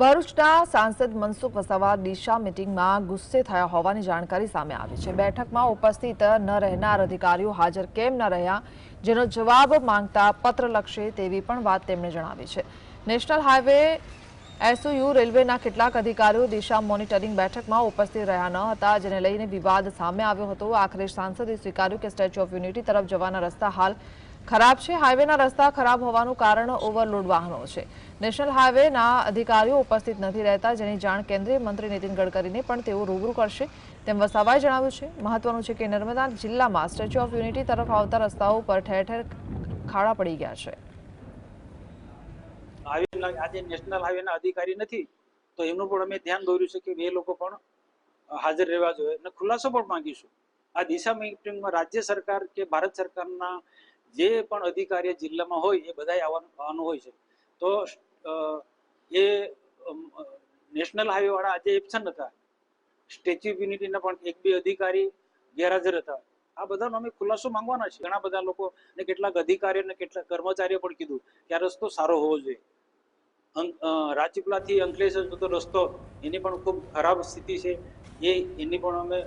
ભરૂચના સાંસદ મનસુખ વસાવા દિશા મિટિંગમાં ગુસ્સે થયા હોવાની જાણકારી સામે આવી છે. બેઠકમાં ઉપસ્થિત ન રહેનાર અધિકારીઓ હાજર કેમ ન રહ્યા, જેનો જવાબ માંગતા પત્ર લખશે તેવી પણ વાત તેમણે જણાવી છે. નેશનલ હાઈવે એસઓયુ રેલવેના કેટલાક અધિકારીઓ દિશા મોનિટરિંગ બેઠકમાં ઉપસ્થિત રહ્યા ન હતા, જેને લઈને વિવાદ સામે આવ્યો હતો. આખરે સાંસદે સ્વીકાર્યું કે સ્ટેચ્યુ ઓફ યુનિટી તરફ જવાના રસ્તા હાલ ખરાબ છે. હાઈવેના રસ્તા ખરાબ હોવાનું કારણ ઓવરલોડ વાહનો છે. નેશનલ હાઈવેના અધિકારીઓ ઉપસ્થિત નથી રહેતા, જેની જાણ કેન્દ્રીય મંત્રી નીતિન ગડકરીને પણ તેઓ રૂબરૂ કરશે. તેમ વસાવાએ જણાવ્યું છે, મહત્વનું છે કે નર્મદા જિલ્લામાં સ્ટેચ્યુ ઓફ યુનિટી તરફ આવતા રસ્તાઓ પર ઠેર ઠેર ખાડા પડી ગયા છે. આજે નેશનલ હાઈવેના અધિકારી નથી, તો એમનું પણ અમે ધ્યાન દોર્યું છે કે એ લોકો પણ હાજર રહેવા જોઈએ. અને ખુલાસો પણ માંગીશું. આ દિશા મિટિંગમાં રાજ્ય સરકાર કે ભારત સરકારના જે પણ અધિકારી જિલ્લામાં હોય, એ બધા આવવાનું હોય છે. તો એ નેશનલ હાઈવે વાળા આજે એબસન્ટ હતા. સ્ટેચ્યુ ઓફ યુનિટીના પણ એક બે અધિકારી ગેરહાજર હતા. આ બધાનો અમે ખુલાસો માંગવાના છે. ઘણા બધા લોકો ને કેટલાક અધિકારીઓ અને કેટલાક કર્મચારીઓ પણ કીધું કે આ રસ્તો સારો હોવો જોઈએ. રાજપીપળાથી અંકલેશ્વર જતો રસ્તો એની પણ ખૂબ ખરાબ સ્થિતિ છે. એ, એની પણ અમે